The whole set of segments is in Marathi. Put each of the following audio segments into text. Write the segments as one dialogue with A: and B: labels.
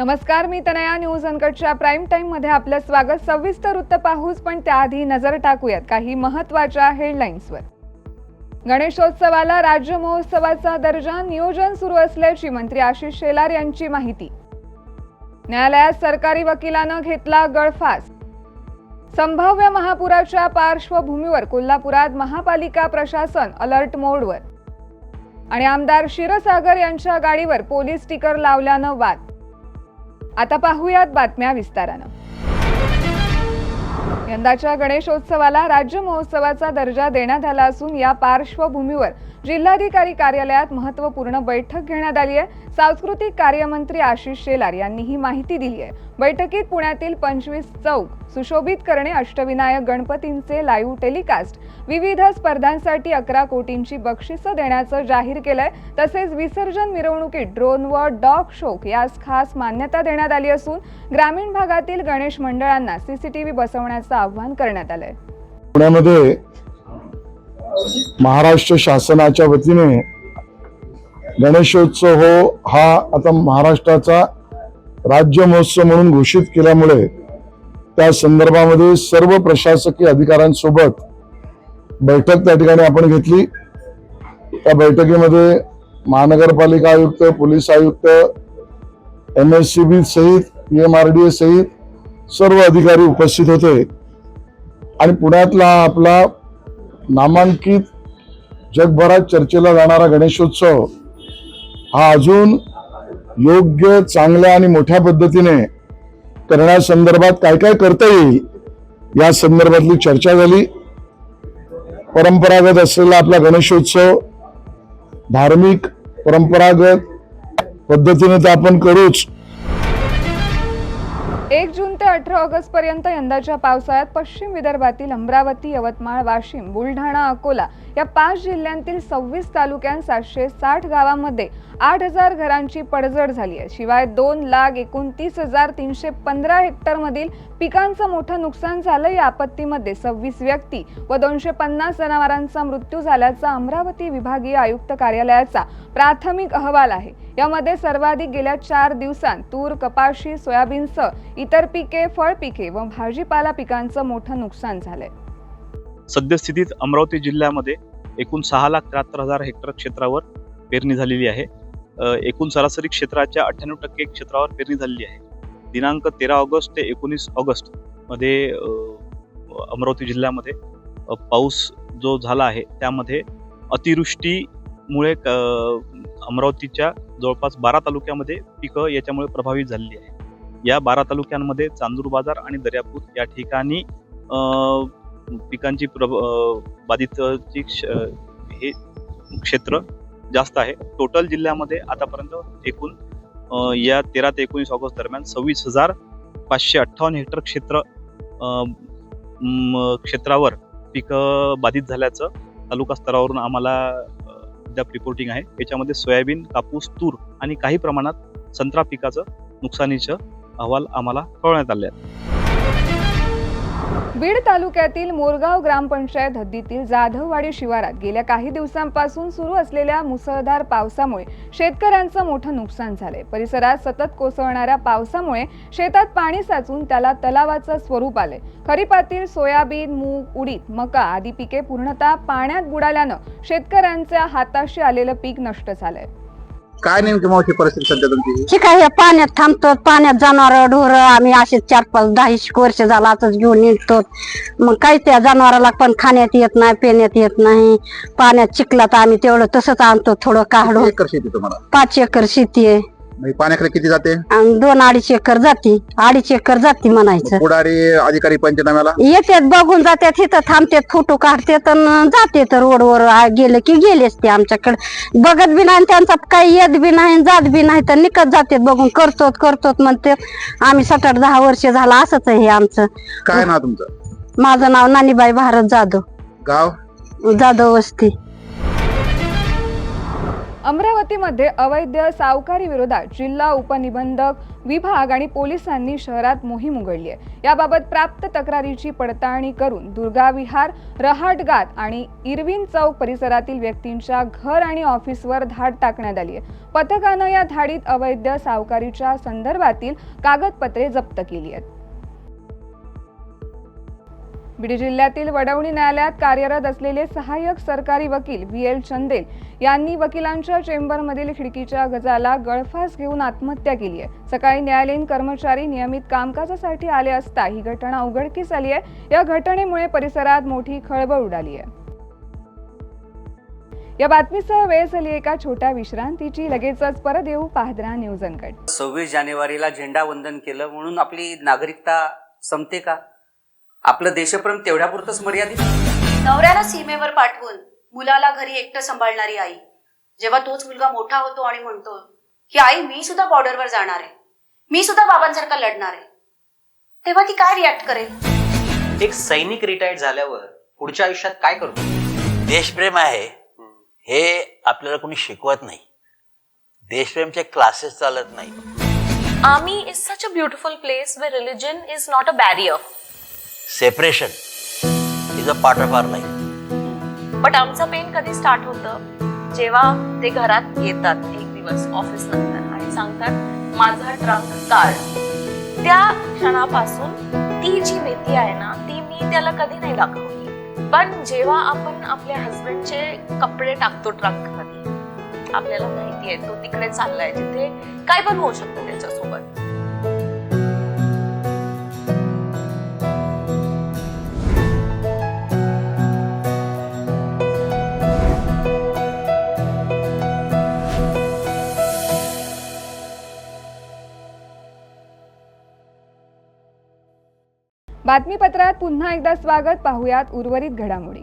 A: नमस्कार मी तनया न्यूज अनकटच्या प्राईम टाइममध्ये आपलं स्वागत. सविस्तर वृत्त पाहूच पण त्याआधी नजर टाकूयात काही महत्त्वाच्या हेडलाईन्सवर. गणेशोत्सवाला राज्य महोत्सवाचा दर्जा नियोजन सुरू असल्याची मंत्री आशिष शेलार यांची माहिती. न्यायालयात सरकारी वकिलानं घेतला गळफास. संभाव्य महापुराच्या पार्श्वभूमीवर कोल्हापुरात महापालिका प्रशासन अलर्ट मोडवर. आणि आमदार क्षीरसागर यांच्या गाडीवर पोलीस स्टिकर लावल्यानं वाद. आता पाहूयात बातम्या विस्तारानं. यंदाच्या गणेशोत्सवाला राज्य महोत्सवाचा दर्जा देण्यात आला असून या पार्श्वभूमीवर जिल्हाधिकारी कार्यालयात महत्त्वपूर्ण बैठक घेण्यात आली आहे. सांस्कृतिक कार्यमंत्री आशिष शेलार यांनी ही माहिती दिली आहे. बैठकीत पुण्यातील पंचवीस चौक सुशोभित करणे अष्टविनायक गणपतींचे लाईव्ह टेलिकास्ट विविध स्पर्धांसाठी अकरा कोटींची बक्षिसं देण्याचं जाहीर केलंय. तसेच विसर्जन मिरवणुकीत ड्रोन व डॉग शोक यास खास मान्यता देण्यात आली असून ग्रामीण भागातील गणेश मंडळांना सीसीटीव्ही बसवण्याचं आवाहन करण्यात आलंय.
B: पुण्यामध्ये महाराष्ट्र शासनाच्या वतीने गणेशोत्सव हो हा आता महाराष्ट्राचा राज्य महोत्सव म्हणून घोषित केल्यामुळे त्या संदर्भामध्ये सर्व प्रशासकीय अधिकाऱ्यांसोबत बैठक त्या ठिकाणी आपण घेतली. त्या बैठकीमध्ये महानगरपालिका आयुक्त पोलीस आयुक्त एम एस सी बी सहित P M R D A सहित सर्व अधिकारी उपस्थित होते. आणि पुण्यातला आपला नामांकित जगभरात चर्चेला जाणारा गणेशोत्सव हा अजून योग्य चांगल्या आणि मोठ्या पद्धतीने करण्यासंदर्भात काय काय करता येईल या संदर्भातली चर्चा झाली. परंपरागत असलेला आपला गणेशोत्सव धार्मिक परंपरागत पद्धतीने तर आपण करूच.
A: एक जून ते अठरा ऑगस्ट पर्यंत यंदाच्या पावसाळ्यात पश्चिम विदर्भातील अमरावती यवतमाळ वाशिम बुलढाणा अकोला या पाच जिल्ह्यांतील सव्वीस तालुक्यांत सातशे साठ गावांमध्ये आठ हजार घरांची पडझड झाली आहे. शिवाय दोन लाख एकोणतीस हजार तीनशे पंधरा हेक्टरमधील पिकांचं मोठं नुकसान झालं या आपत्तीमध्ये सव्वीस व्यक्ती व दोनशे पन्नास जनावरांचा मृत्यू झाल्याचा अमरावती विभागीय आयुक्त कार्यालयाचा प्राथमिक अहवाल आहे. यामध्ये सर्वाधिक गेल्या चार दिवसांत तूर कपाशी सोयाबीनसह इतर पिके फळ पिके व भाजीपाला पिकांचं मोठं नुकसान झालंय.
C: सद्यस्थितीत अमरावती जिल्ह्यामध्ये एकूण सहा लाख त्र्याहत्तर हजार हेक्टर क्षेत्रावर पेरणी झालेली आहे. एकूण सरासरी क्षेत्राच्या अठ्ठ्याण्णव टक्के क्षेत्रावर पेरणी झालेली आहे. दिनांक तेरा ऑगस्ट ते एकोणीस ऑगस्टमध्ये अमरावती जिल्ह्यामध्ये पाऊस जो झाला आहे त्यामध्ये अतिवृष्टीमुळे क- अमरावतीच्या जवळपास बारा तालुक्यामध्ये पिकं याच्यामुळे प्रभावित झालेली आहे. या बारा तालुक्यांमध्ये चांदूर बाजार आणि दर्यापूर या ठिकाणी पिकांची प्रभ बाधितची क्ष- हे क्षेत्र जास्त आहे. टोटल जिल्ह्यामध्ये आतापर्यंत एकूण या तेरा ते एकोणीस ऑगस्ट दरम्यान सव्वीस हजार पाचशे अठ्ठावन्न हेक्टर क्षेत्र म, क्षेत्रावर पिकं बाधित झाल्याचं तालुका स्तरावरून आम्हाला अद्याप रिपोर्टिंग आहे. याच्यामध्ये सोयाबीन कापूस तूर आणि काही प्रमाणात संत्रा पिकाचं नुकसानीचं अहवाल आम्हाला कळवण्यात आले आहेत
A: बीड तालुक्यातील मोरगाव ग्रामपंचायत हद्दीतील जाधववाडी शिवारात गेल्या काही दिवसांपासून सुरू असलेल्या मुसळधार पावसामुळे शेतकऱ्यांचं मोठं नुकसान झालंय. परिसरात सतत कोसळणाऱ्या पावसामुळे शेतात पाणी साचून त्याला तलावाचं स्वरूप आलंय. खरीपातील सोयाबीन मूग उडीद मका आदी पिके पूर्णतः पाण्यात बुडाल्यानं शेतकऱ्यांच्या हाताशी आलेलं पीक नष्ट झालंय.
D: काय नेमकी मावशी परिस्थिती सध्या तुमची?
E: ठीक आहे पाण्यात थांबतो पाण्यात जनावर ढोर आम्ही असे चार पाच दहा एक वर्ष झाला आताच घेऊन निघतो मग काही त्या जनावराला पण खाण्यात येत नाही पिण्यात येत नाही. पाण्यात चिखलात आम्ही तेवढं तसंच आणतो थोडं काढून.
D: एकर शेती तुम्हाला?
E: पाच एकर शेती आहे.
D: म्हणजे पाण्याकडे किती जाते?
E: आणि दोन अडीच एकर जाती. अडीच एकर जाती म्हणायचं.
D: पुढारी अधिकारी पंचनाम्याला?
E: येतात बघून जातात इथं थांबतात फोटो काढतात आणि जाते तर रोडवर. आ- गेलं की गेलेच ते आमच्याकडे. बघत बी नाही आणि त्यांचा काही येत बी नाही आणि जात बी नाही तर निकत जातात बघून. करतोत करतोत म्हणते आम्ही सात आठ दहा वर्ष झालं असंच आहे हे आमचं.
D: काय नाव तुमचं?
E: माझं नाव नानीबाई भारत जाधव.
D: गाव?
E: जाधव वस्ती.
A: अमरावतीमध्ये अवैध सावकारी विरोधात जिल्हा उपनिबंधक विभाग आणि पोलिसांनी शहरात मोहीम उघडली आहे. याबाबत प्राप्त तक्रारीची पडताळणी करून दुर्गा विहार रहाटगात आणि इरविन चौक परिसरातील व्यक्तींच्या घर आणि ऑफिसवर धाड टाकण्यात आली आहे. पथकानं या धाडीत अवैध सावकारीच्या संदर्भातील कागदपत्रे जप्त केली आहेत. बीड जिल्ह्यातील वडवणी न्यायालयात कार्यरत असलेले सहाय्यक सरकारी वकील व्ही एल चंदेल यांनी वकिलांच्या चेंबरमधील खिडकीच्या गजाला गळफास घेऊन आत्महत्या केली आहे. सकाळी न्यायालयीन कर्मचारी नियमित कामकाजासाठी आले असता ही घटना उघडकीस आली आहे. या घटनेमुळे परिसरात मोठी खळबळ उडाली आहे. या बातमीसह वेळ झाली एका छोट्या विश्रांतीची. लगेचच परत येऊ पाहदरा न्यूज अनकट.
F: सव्वीस जानेवारीला झेंडा वंदन केलं म्हणून आपली नागरिकता संपते का? आपलं देशप्रेम तेवढ्यापुरतच मर्यादित?
G: नवऱ्याला सीमेवर पाठवून मुलाला घरी एकटं सांभाळणारी आई. जेव्हा तोच मुलगा मोठा होतो आणि म्हणतो की आई मी सुद्धा बॉर्डरवर जाणार आहे. मी सुद्धा बाबांसारखा लढणार आहे. तेव्हा ती काय रिॲक्ट करेल?
F: एक सैनिक रिटायर्ड झाल्यावर पुढच्या आयुष्यात काय करतो?
H: देशप्रेम आहे. हे आपल्याला कोणी शिकवत नाही. देशप्रेमचे क्लासेस चालत नाही.
I: Army is such a beautiful place where religion is not a barrier.
H: Separation is a part of our life
I: but आमचं पेन कधी स्टार्ट होतं? जेव्हा ते घरात येतात एक दिवस ऑफिस नंतर आणि सांगतात माझा ट्रंक काढ. त्या क्षणापासून ती जी भीती आहे ना ती मी त्याला कधी नाही दाखवली. पण जेव्हा आपण आपल्या हस्बंडचे कपडे टाकतो ट्रंकमध्ये आपल्याला माहिती आहे तो तिकडे चाललाय जिथे काय पण होऊ शकतं त्याच्यासोबत.
A: बातमीपत्रात पुन्हा एकदा स्वागत पाहुयात उर्वरित घडामोडी.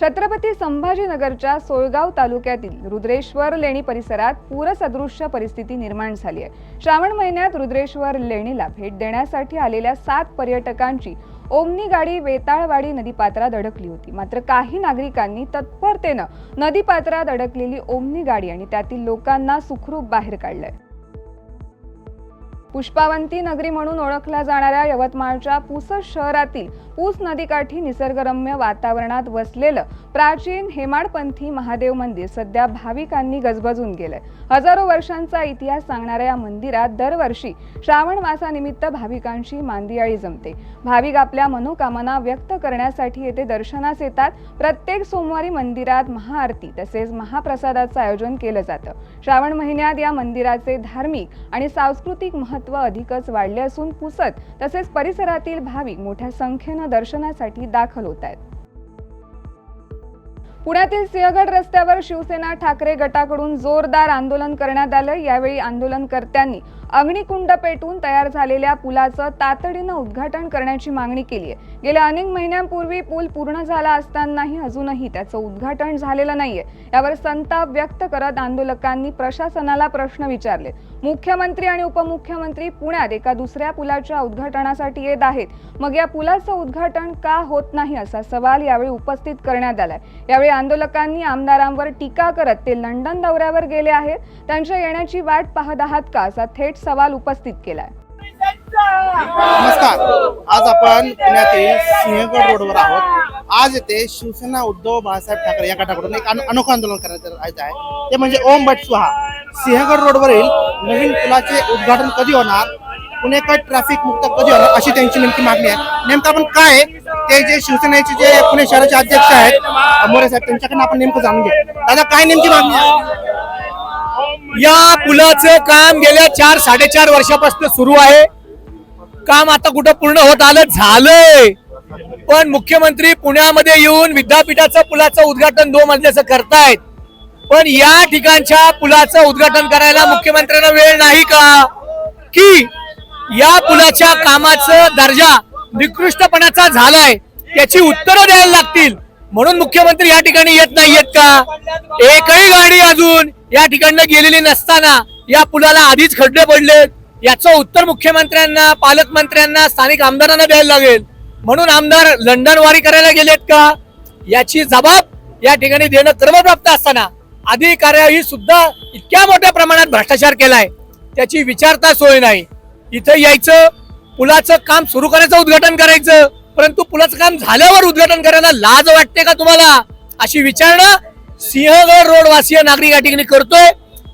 A: छत्रपती संभाजीनगरच्या सोळगाव तालुक्यातील रुद्रेश्वर लेणी परिसरात पूरसदृश्य परिस्थिती निर्माण झाली आहे. श्रावण महिन्यात रुद्रेश्वर लेणीला भेट देण्यासाठी आलेल्या सात पर्यटकांची ओमनी गाडी वेताळवाडी नदीपात्रात अडकली होती. मात्र काही नागरिकांनी तत्परतेनं नदीपात्रात अडकलेली ओमनी गाडी आणि त्यातील लोकांना सुखरूप बाहेर काढलंय. पुष्पावंती नगरी म्हणून ओळखल्या जाणाऱ्या यवतमाळच्या पुसद शहरातील पूस नदीकाठी निसर्गरम्य वातावरणात वसलेलं प्राचीन हेमाडपंथी महादेव मंदिर सध्या भाविकांनी गजबजून गेलंय. हजारो वर्षांचा इतिहास सांगणाऱ्या या मंदिरात दरवर्षी श्रावण मासानिमित्त भाविकांची मांदियाळी जमते. भाविक आपल्या मनोकामना व्यक्त करण्यासाठी येथे दर्शनास येतात. प्रत्येक सोमवारी मंदिरात महाआरती तसेच महाप्रसादाचं आयोजन केलं जातं. श्रावण महिन्यात या मंदिराचे धार्मिक आणि सांस्कृतिक महत्त्व अधिकच वाढले असून पुसत तसेच परिसरातील भाविक मोठ्या संख्येनं दर्शनासाठी दाखल होत आहेत. पुण्यातील सिंहगड रस्त्यावर शिवसेना ठाकरे गटाकडून जोरदार आंदोलन करण्यात आलं यावेळी आंदोलनकर्त्यांनी अग्निकुंड पेटून तयार झालेल्या पुलाचं तातडीनं उद्घाटन करण्याची मागणी केली आहे गेल्या अनेक महिन्यांपूर्वी पूल पूर्ण झाला असतानाही अजूनही त्याचं उद्घाटन झालेलं नाहीये. यावर संताप व्यक्त करत आंदोलकांनी प्रशासनाला प्रश्न विचारले. मुख्यमंत्री आणि उपमुख्यमंत्री पुण्यात एका दुसऱ्या पुलाच्या उद्घाटनासाठी येत आहेत. मग या पुलाचं उद्घाटन का होत नाही असा सवाल यावेळी उपस्थित करण्यात आलाय. यावेळी आंदोलकांनी आमदारांवर टीका करत ते लंडन दौऱ्यावर गेले आहेत. त्यांच्या येण्याची वाट पाहत आहात का? असा थेट सवाल उपस्थित केलाय.
J: नमस्कार. आज आपण पुण्यातील सिंहगड रोडवर आहोत. आज येथे शिवसेना उद्धव बाळासाहेब ठाकरे या गटाकडून एक अनोखं आंदोलन करायचं आहे. ते म्हणजे ओम भट स्वाहा सिंहगड रोडवरील नवीन पुलाचे उद्घाटन कधी होणार? पुणेकर ट्रॅफिक मुक्त कधी होणार? अशी त्यांची नेमकी मागणी आहे. नेमकं आपण काय आहे, ते जे शिवसेनेचे जे पुणे शहराचे अध्यक्ष आहेत मोरे साहेब त्यांच्याकडनं आपण नेमकं जाणून घेऊ. दादा काय नेमकी मागणी आहे?
K: या पुलाचं काम गेल्या चार साडेचार वर्षापासून सुरू आहे. काम आता कुठं पूर्ण होत आलं? झालंय. पण मुख्यमंत्री पुण्यामध्ये येऊन विद्यापीठाचं पुलाचं उद्घाटन दोन मजल्याचं करतायत. पण या ठिकाणच्या पुलाचं उद्घाटन करायला मुख्यमंत्र्यांना वेळ नाही का? की या पुलाच्या कामाचं दर्जा निकृष्टपणाचा झालाय त्याची उत्तरं द्यायला लागतील. म्हणून मुख्यमंत्री या ठिकाणी येत नाहीयेत का? एकही गाडी अजून या ठिकाणनं गेलेली नसताना या पुलाला आधीच खड्डे पडलेत याचं उत्तर मुख्यमंत्र्यांना पालकमंत्र्यांना स्थानिक आमदारांना द्यायला लागेल. म्हणून आमदार लंडन वारी करायला गेलेत का? याची जबाब या ठिकाणी देणं क्रमप्राप्त असताना अधिकाऱ्याही सुद्धा इतक्या मोठ्या प्रमाणात भ्रष्टाचार केलाय. त्याची विचारता सोय नाही. इथं यायचं पुलाचं काम सुरू करायचं उद्घाटन करायचं. परंतु पुलाचं काम झाल्यावर उद्घाटन करायला लाज वाटते का तुम्हाला? अशी विचारणा सिंहगड रोड वासीय नागरिक या ठिकाणी करतोय.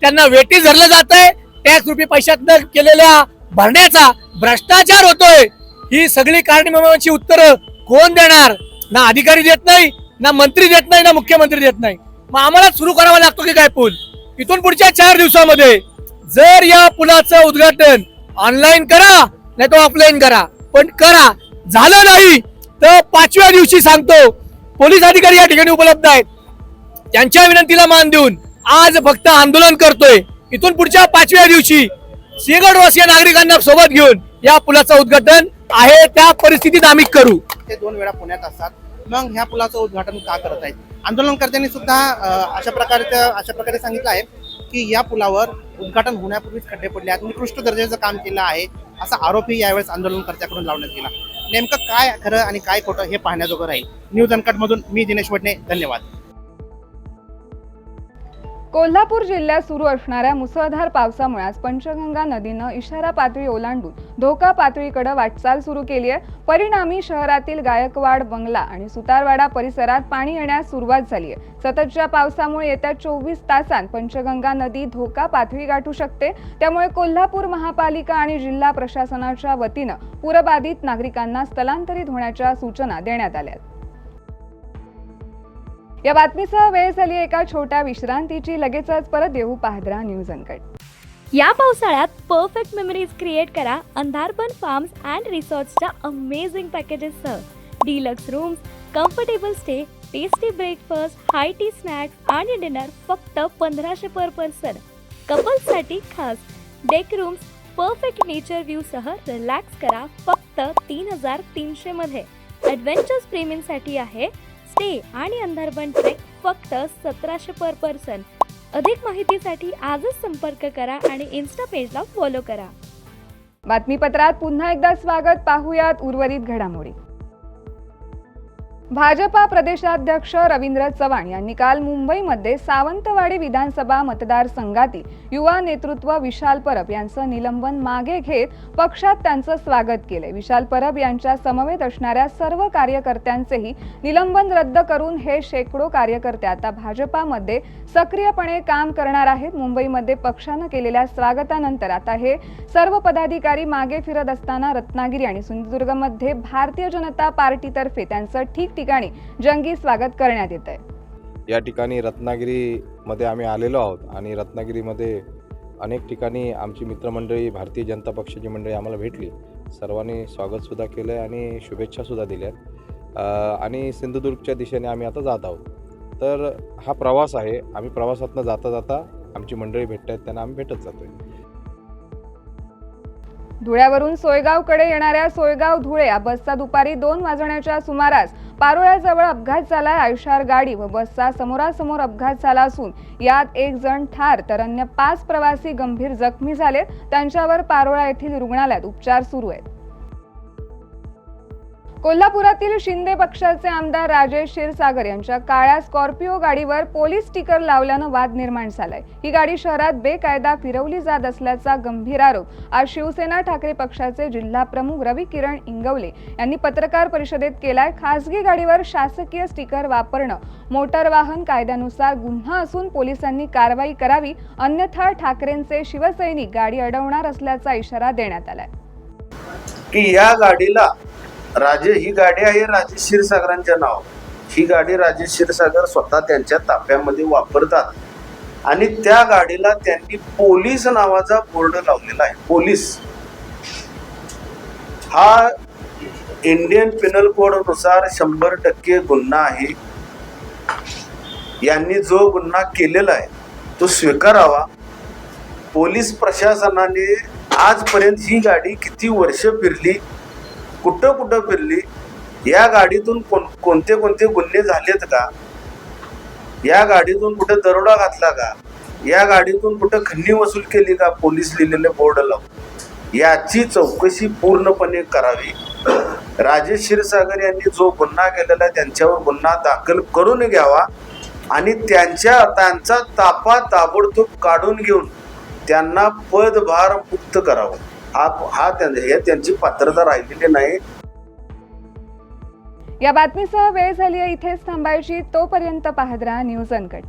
K: त्यांना वेटी धरलं जात आहे टॅक्स रुपये पैशातनं केलेल्या भरण्याचा भ्रष्टाचार होतोय. ही सगळी कारणीची उत्तरं कोण देणार? ना अधिकारी देत नाही ना मंत्री देत नाही ना मुख्यमंत्री देत नाही. मग आम्हाला सुरू करावा लागतो की काय पूल? इथून पुढच्या चार दिवसामध्ये जर या पुलाचं उद्घाटन ऑनलाईन करा नाही तो ऑफलाईन करा. पण करा. झालं नाही. तर पाचव्या दिवशी सांगतो पोलीस अधिकारी या ठिकाणी उपलब्ध आहेत. त्यांच्या विनंतीला मान देऊन आज फक्त आंदोलन करतोय. इथून पुढच्या पाचव्या दिवशी सिंहगडवासीय नागरिकांना सोबत घेऊन या पुलाचं उद्घाटन आहे. त्या परिस्थितीत आम्ही करू.
J: ते दोन वेळा पुण्यात असतात. मग ह्या पुलाचं उद्घाटन का करत आहेत? आंदोलनकर्त्यांनी सुद्धा अशा प्रकारचं अशा प्रकारे सांगितलं आहे की या पुलावर उद्घाटन होण्यापूर्वीच खड्डे पडले आहेत. निकृष्ट दर्जाचं काम केलं आहे. असा आरोपही यावेळेस आंदोलनकर्त्याकडून लावण्यात गेला. नेमकं काय खरं आणि काय खोटं हे पाहण्याजोगं राहील. न्यूज अनकटमधून मी दिनेश वडणे. धन्यवाद.
A: कोल्हापूर जिल्ह्यात सुरू असणाऱ्या मुसळधार पावसामुळे आज पंचगंगा नदीनं इशारा पातळी ओलांडून धोका पातळीकडे वाटचाल सुरू केली आहे. परिणामी शहरातील गायकवाड बंगला आणि सुतारवाडा परिसरात पाणी येण्यास सुरुवात झाली आहे. सततच्या पावसामुळे येत्या चोवीस तासांत पंचगंगा नदी धोका पातळी गाठू शकते. त्यामुळे कोल्हापूर महापालिका आणि जिल्हा प्रशासनाच्या वतीनं पूरबाधित नागरिकांना स्थलांतरित होण्याच्या सूचना देण्यात आल्या आहेत. या बातमीसह वेळ झाली एका छोट्या विश्रांतीची. लगेचच परत येऊ पाहद्रा न्यूज अंकट
I: या पावसाळ्यात परफेक्ट मेमरीज क्रिएट करा अंधारपण फार्म्स अँड रिसॉर्ट्सच्या amazing पॅकेजेससह deluxe rooms comfortable stay tasty breakfast high tea snacks आणि डिनर फक्त पंधराशे पर पर्सन कपल्ससाठी खास. डेक रूम्स परफेक्ट नेचर व्ह्यूसह रिलॅक्स करा फक्त तीन हजार तीनशेमध्ये ॲडव्हेंचर्स प्रेमींसाठी आहे स्टे आणि अंधारबन ट्रेक फक्त सतराशे पर पर्सन अधिक माहितीसाठी आजच संपर्क करा आणि इन्स्टा पेजला फॉलो करा.
A: बातमीपत्रात पुन्हा एकदा स्वागत. पाहूयात उर्वरित घडामोडी. भाजपा प्रदेशाध्यक्ष रवींद्र चव्हाण यांनी काल मुंबईमध्ये सावंतवाडी विधानसभा मतदारसंघातील युवा नेतृत्व विशाल परब यांचं निलंबन मागे घेत पक्षात त्यांचं स्वागत केले. विशाल परब यांच्या समवेत असणाऱ्या सर्व कार्यकर्त्यांचेही निलंबन रद्द करून हे शेकडो कार्यकर्ते आता भाजपामध्ये सक्रियपणे काम करणार आहेत. मुंबईमध्ये पक्षानं केलेल्या स्वागतानंतर आता हे सर्व पदाधिकारी मागे फिरत असताना रत्नागिरी आणि सिंधुदुर्गमध्ये भारतीय जनता पार्टीतर्फे त्यांचं ठीक ठिकठिकाणी जंगी स्वागत करण्यात येत आहे.
L: या ठिकाणी रत्नागिरीमध्ये आम्ही आलेलो आहोत आणि रत्नागिरीमध्ये अनेक ठिकाणी आमची मित्रमंडळी भारतीय जनता पक्षाची मंडळी आम्हाला भेटली. सर्वांनी स्वागतसुद्धा केलं आहे आणि शुभेच्छासुद्धा दिल्या आणि सिंधुदुर्गच्या दिशेने आम्ही आता जात आहोत. तर हा प्रवास आहे. आम्ही प्रवासातनं जाता जाता आमची मंडळी भेटत आहेत त्यांना आम्ही भेटत जातो आहे
A: धुळ्यावरून सोयगावकडे येणाऱ्या सोयगाव धुळे या बसचा दुपारी दोन वाजण्याच्या सुमारास पारोळ्याजवळ अपघात झालाय. आयुषार गाडी व बसचा समोरासमोर अपघात झाला असून यात एक जण ठार तर अन्य पाच प्रवासी गंभीर जखमी झालेत. त्यांच्यावर पारोळा येथील रुग्णालयात उपचार सुरू आहेत. कोल्हापुरातील शिंदे पक्षाचे आमदार राजेश क्षीरसागर यांच्या काळ्या स्कॉर्पिओ गाडीवर पोलीस स्टिकर लावल्यानं वाद निर्माण झालाय. ही गाडी शहरात बेकायदा फिरवली जात असल्याचा गंभीर आरोप. आज शिवसेना ठाकरे पक्षाचे जिल्हा प्रमुख रवी किरण इंगवले यांनी पत्रकार परिषदेत केलाय खासगी गाडीवर शासकीय स्टिकर वापरणं. मोटार वाहन कायद्यानुसार गुन्हा असून पोलिसांनी कारवाई करावी अन्यथा ठाकरेंचे शिवसैनिक गाडी अडवणार असल्याचा इशारा देण्यात आलाय.
M: की या गाडीला राजे ही गाडी आहे राजे क्षीरसागरांच्या नाव ही गाडी राजे क्षीरसागर स्वतः त्यांच्या ताफ्यामध्ये वापरतात. आणि त्या गाडीला त्यांनी पोलीस नावाचा बोर्ड लावलेला आहे. पोलीस. हा इंडियन पिनल कोडनुसार शंभर टक्के गुन्हा आहे. यांनी जो गुन्हा केलेला आहे तो स्वीकारावा. पोलीस प्रशासनाने आजपर्यंत ही गाडी किती वर्ष फिरली? कुठं कुठं फिरली या गाडीतून कोण कोणते कोणते गुन्हे झालेत का? या गाडीतून कुठं दरोडा घातला का? या गाडीतून कुठं खन्नी वसूल केली का? पोलीस लिहिलेले बोर्ड लावून. याची चौकशी पूर्णपणे करावी. राजेश क्षीरसागर यांनी जो गुन्हा केलेला त्यांच्यावर गुन्हा दाखल करून घ्यावा आणि त्यांच्या त्यांचा तापा ताबडतोब काढून घेऊन त्यांना पदभार मुक्त करावं. हा हा हे त्यांची पात्रता राहिलेली नाही.
A: या बातमीसह वेळ झाली आहे. इथेच थांबायची. तोपर्यंत पाहत राहा न्यूज अनकट.